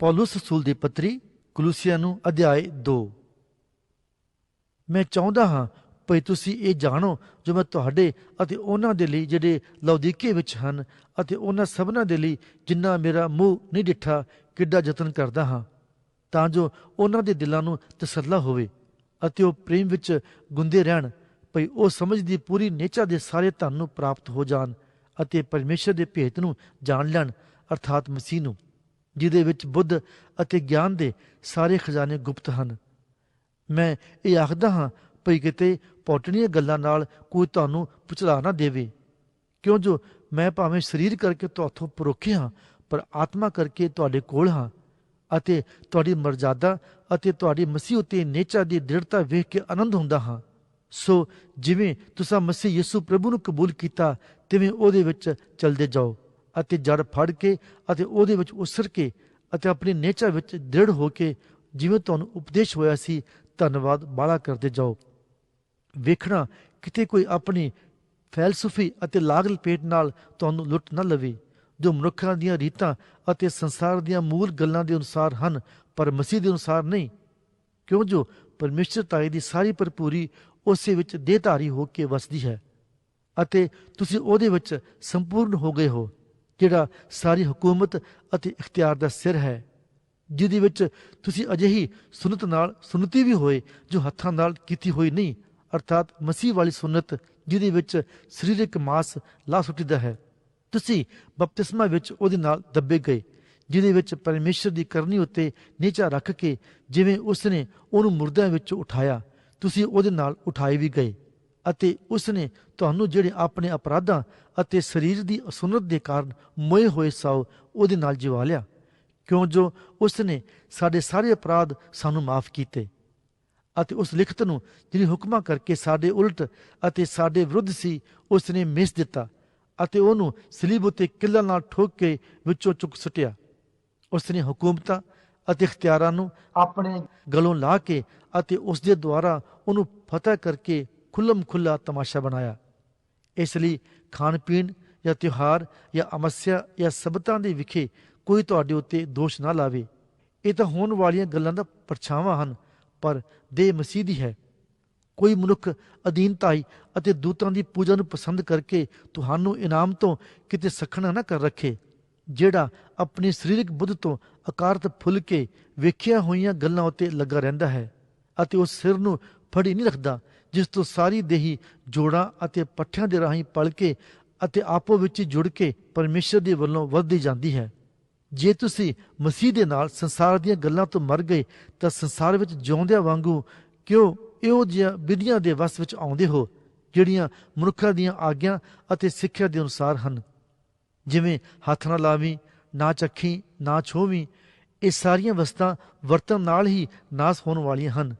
ਪੌਲਸ ਰਸੂਲ ਦੀ ਪੱਤਰੀ ਕਲੂਸੀਆ ਨੂੰ ਅਧਿਆਇ 2 ਮੈਂ ਚਾਹੁੰਦਾ ਹਾਂ ਭਈ ਤੁਸੀਂ ਇਹ ਜਾਣੋ ਜੋ ਮੈਂ ਤੁਹਾਡੇ ਅਤੇ ਉਹਨਾਂ ਦੇ ਲਈ ਜਿਹੜੇ ਲੌਦੀਕੇ ਵਿੱਚ ਹਨ ਅਤੇ ਉਹਨਾਂ ਸਭਨਾਂ ਦੇ ਲਈ ਜਿੰਨਾ ਮੇਰਾ ਮੂੰਹ ਨਹੀਂ ਡਿੱਠਾ ਕਿੱਡਾ ਯਤਨ ਕਰਦਾ ਹਾਂ ਤਾਂ ਜੋ ਉਹਨਾਂ ਦੇ ਦਿਲਾਂ ਨੂੰ ਤਸੱਲਾ ਹੋਵੇ ਅਤੇ ਉਹ ਪ੍ਰੇਮ ਵਿੱਚ ਗੁੰਦੇ ਰਹਿਣ ਭਈ ਉਹ ਸਮਝ ਦੀ ਪੂਰੀ ਨੇਚਾ ਦੇ ਸਾਰੇ ਧਨ ਨੂੰ ਪ੍ਰਾਪਤ ਹੋ ਜਾਣ ਅਤੇ ਪਰਮੇਸ਼ਰ ਦੇ ਭੇਤ ਨੂੰ ਜਾਣ ਲੈਣ ਅਰਥਾਤ ਮਸੀਹ ਨੂੰ ਜਿਹਦੇ ਵਿੱਚ ਬੁੱਧ ਅਤੇ ਗਿਆਨ ਦੇ ਸਾਰੇ ਖਜ਼ਾਨੇ ਗੁਪਤ ਹਨ। ਮੈਂ ਇਹ ਆਖਦਾ ਹਾਂ, ਭਈ ਕਿਤੇ ਪੌਟਣੀਆਂ ਗੱਲਾਂ ਨਾਲ ਕੋਈ ਤੁਹਾਨੂੰ ਪੁਚਲਾ ਨਾ ਦੇਵੇ। ਕਿਉਂ ਜੋ ਮੈਂ ਭਾਵੇਂ ਸਰੀਰ ਕਰਕੇ ਤੁਹਾਥੋਂ ਪਰੋਖੇ ਹਾਂ, ਪਰ ਆਤਮਾ ਕਰਕੇ ਤੁਹਾਡੇ ਕੋਲ ਹਾਂ ਅਤੇ ਤੁਹਾਡੀ ਮਰਜ਼ਾਦਾ ਅਤੇ ਤੁਹਾਡੀ ਮਸੀਹ ਉਤੇ ਨੇਚਾ ਦੀ ਦ੍ਰਿੜਤਾ ਵੇਖ ਕੇ ਆਨੰਦ ਹੁੰਦਾ ਹਾਂ। ਸੋ ਜਿਵੇਂ ਤੁਸੀਂ ਮਸੀਹ ਯਿਸੂ ਪ੍ਰਭੂ ਨੂੰ ਕਬੂਲ ਕੀਤਾ, ਤਿਵੇਂ ਉਹਦੇ ਵਿੱਚ ਚਲਦੇ ਜਾਓ। ਅਤੇ ਜੜ ਫੜ ਕੇ ਅਤੇ ਉਹਦੇ ਵਿੱਚ ਉਸਰ ਕੇ ਅਤੇ ਆਪਣੀ ਨੇਚਰ ਵਿੱਚ ਦ੍ਰਿੜ ਹੋ ਕੇ ਜਿਵੇਂ ਤੁਹਾਨੂੰ ਉਪਦੇਸ਼ ਹੋਇਆ ਸੀ, ਧੰਨਵਾਦ ਬਾਲਾ ਕਰਦੇ ਜਾਓ। ਵੇਖਣਾ ਕਿਤੇ ਕੋਈ ਆਪਣੀ ਫੈਲਸਫੀ ਅਤੇ ਲਾਗ ਲਪੇਟ ਨਾਲ ਤੁਹਾਨੂੰ ਲੁੱਟ ਨਾ ਲਵੇ। ਜੋ ਮਨੁੱਖਾਂ ਦੀਆਂ ਰੀਤਾਂ ਅਤੇ ਸੰਸਾਰ ਦੀਆਂ ਮੂਲ ਗੱਲਾਂ ਦੇ ਅਨੁਸਾਰ ਹਨ, ਪਰ ਮਸੀਹ ਦੇ ਅਨੁਸਾਰ ਨਹੀਂ। ਕਿਉਂ ਜੋ ਪਰਮੇਸ਼ਰ ਤਾਈ ਦੀ ਸਾਰੀ ਭਰਪੂਰੀ ਉਸੇ ਵਿੱਚ ਦੇਹਧਾਰੀ ਹੋ ਕੇ ਵਸਦੀ ਹੈ ਅਤੇ ਤੁਸੀਂ ਉਹਦੇ ਵਿੱਚ ਸੰਪੂਰਨ ਹੋ ਗਏ ਹੋ। ਜਿਹੜਾ ਸਾਰੀ ਹਕੂਮਤ ਅਤੇ ਇਖਤਿਆਰ ਦਾ ਸਿਰ ਹੈ, ਜਿਹਦੇ ਵਿੱਚ ਤੁਸੀਂ ਅਜਿਹੀ ਸੁਨਤ ਨਾਲ ਸੁਨਤੀ ਵੀ ਹੋਏ ਜੋ ਹੱਥਾਂ ਨਾਲ ਕੀਤੀ ਹੋਈ ਨਹੀਂ, ਅਰਥਾਤ ਮਸੀਹ ਵਾਲੀ ਸੁਨਤ ਜਿਹਦੇ ਵਿੱਚ ਸਰੀਰਕ ਮਾਸ ਲਾ ਸੁੱਟੀਦਾ ਹੈ। ਤੁਸੀਂ ਬਪਤਿਸਮਾ ਵਿੱਚ ਉਹਦੇ ਨਾਲ ਦੱਬੇ ਗਏ, ਜਿਹਦੇ ਵਿੱਚ ਪਰਮੇਸ਼ਰ ਦੀ ਕਰਨੀ ਉੱਤੇ ਨੀਚਾ ਰੱਖ ਕੇ ਜਿਵੇਂ ਉਸ ਨੇ ਉਹਨੂੰ ਮੁਰਦਿਆਂ ਵਿੱਚੋਂ ਉਠਾਇਆ, ਤੁਸੀਂ ਉਹਦੇ ਨਾਲ ਉਠਾਏ ਵੀ ਗਏ। ਅਤੇ ਉਸਨੇ ਤੁਹਾਨੂੰ ਜਿਹੜੇ ਆਪਣੇ ਅਪਰਾਧਾਂ ਅਤੇ ਸਰੀਰ ਦੀ ਅਸੁਨਤ ਦੇ ਕਾਰਨ ਮੋਏ ਹੋਏ ਸਾਓ ਉਹਦੇ ਨਾਲ ਜਿਵਾ ਲਿਆ। ਕਿਉਂ ਜੋ ਉਸਨੇ ਸਾਡੇ ਸਾਰੇ ਅਪਰਾਧ ਸਾਨੂੰ ਮਾਫ ਕੀਤੇ ਅਤੇ ਉਸ ਲਿਖਤ ਨੂੰ ਜਿਹੜੀ ਹੁਕਮਾਂ ਕਰਕੇ ਸਾਡੇ ਉਲਟ ਅਤੇ ਸਾਡੇ ਵਿਰੁੱਧ ਸੀ ਉਸ ਨੇ ਮਿਸ ਦਿੱਤਾ ਅਤੇ ਉਹਨੂੰ ਸਲੀਬ ਉਤੇ ਕਿੱਲਾਂ ਨਾਲ ਠੋਕ ਕੇ ਵਿੱਚੋਂ ਚੁੱਕ ਸੁੱਟਿਆ। ਉਸਨੇ ਹਕੂਮਤਾਂ ਅਤੇ ਇਖਤਿਆਰਾਂ ਨੂੰ ਆਪਣੇ ਗਲੋਂ ਲਾ ਕੇ ਅਤੇ ਉਸ ਦੇ ਦੁਆਰਾ ਉਹਨੂੰ ਫਤਿਹ ਕਰਕੇ ਖੁੱਲਮ ਖੁੱਲਾ ਤਮਾਸ਼ਾ ਬਣਾਇਆ। ਇਸ ਲਈ ਖਾਣ ਪੀਣ ਜਾਂ ਤਿਉਹਾਰ ਜਾਂ ਅਮਸਿਆ ਜਾਂ ਸਬਤਾਂ ਦੇ ਵਿਖੇ ਕੋਈ ਤੁਹਾਡੇ ਉੱਤੇ ਦੋਸ਼ ਨਾ ਲਾਵੇ। ਇਹ ਤਾਂ ਹੋਣ ਵਾਲੀਆਂ ਗੱਲਾਂ ਦਾ ਪਰਛਾਵਾਂ ਹਨ, ਪਰ ਦੇ ਮਸੀਹ ਦੀ ਹੈ। ਕੋਈ ਮਨੁੱਖ ਅਧੀਨਤਾਈ ਅਤੇ ਦੂਤਾਂ ਦੀ ਪੂਜਾ ਨੂੰ ਪਸੰਦ ਕਰਕੇ ਤੁਹਾਨੂੰ ਇਨਾਮ ਤੋਂ ਕਿਤੇ ਸਖਣਾ ਨਾ ਕਰ ਰੱਖੇ, ਜਿਹੜਾ ਆਪਣੀ ਸਰੀਰਕ ਬੁੱਧ ਤੋਂ ਅਕਾਰਤ ਫੁੱਲ ਕੇ ਵੇਖਿਆ ਹੋਈਆਂ ਗੱਲਾਂ ਉੱਤੇ ਲੱਗਾ ਰਹਿੰਦਾ ਹੈ ਅਤੇ ਉਹ ਸਿਰ ਨੂੰ ਫੜੀ ਨਹੀਂ ਰੱਖਦਾ ਜਿਸ ਤੋਂ ਸਾਰੀ ਦੇਹੀ ਜੋੜਾਂ ਅਤੇ ਪੱਠਿਆਂ ਦੇ ਰਾਹੀਂ ਪਲ ਕੇ ਅਤੇ ਆਪੋ ਵਿੱਚ ਜੁੜ ਕੇ ਪਰਮੇਸ਼ਰ ਦੇ ਵੱਲੋਂ ਵੱਧਦੀ ਜਾਂਦੀ ਹੈ। ਜੇ ਤੁਸੀਂ ਮਸੀਹ ਦੇ ਨਾਲ ਸੰਸਾਰ ਦੀਆਂ ਗੱਲਾਂ ਤੋਂ ਮਰ ਗਏ, ਤਾਂ ਸੰਸਾਰ ਵਿੱਚ ਜਿਉਂਦਿਆਂ ਵਾਂਗੂ ਕਿਉਂ ਇਹੋ ਜਿਹੀਆਂ ਵਿਧੀਆਂ ਦੇ ਵਸ ਵਿੱਚ ਆਉਂਦੇ ਹੋ, ਜਿਹੜੀਆਂ ਮਨੁੱਖਾਂ ਦੀਆਂ ਆਗਿਆ ਅਤੇ ਸਿੱਖਿਆ ਦੇ ਅਨੁਸਾਰ ਹਨ? ਜਿਵੇਂ ਹੱਥ ਨਾ ਲਾਵੀਂ, ਨਾ ਚੱਖੀ, ਨਾ ਛੋਵੀਂ, ਇਹ ਸਾਰੀਆਂ ਵਸਤਾਂ ਵਰਤਨ ਨਾਲ ਹੀ ਨਾਸ ਹੋਣ ਵਾਲੀਆਂ ਹਨ।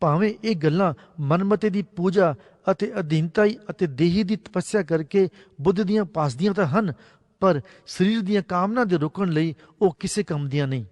ਭਾਵੇਂ ਇਹ ਗੱਲਾਂ ਮਨਮਤੇ ਦੀ ਪੂਜਾ ਅਤੇ ਅਧੀਨਤਾਈ ਅਤੇ ਦੇਹੀ ਦੀ ਤਪੱਸਿਆ ਕਰਕੇ ਬੁੱਧ ਦੀਆਂ ਪਾਸਦੀਆਂ ਤਾਂ ਹਨ, ਪਰ ਸਰੀਰ ਦੀਆਂ ਕਾਮਨਾ ਦੇ ਰੁਕਣ ਲਈ ਉਹ ਕਿਸੇ ਕੰਮ ਦੀਆਂ ਨਹੀਂ।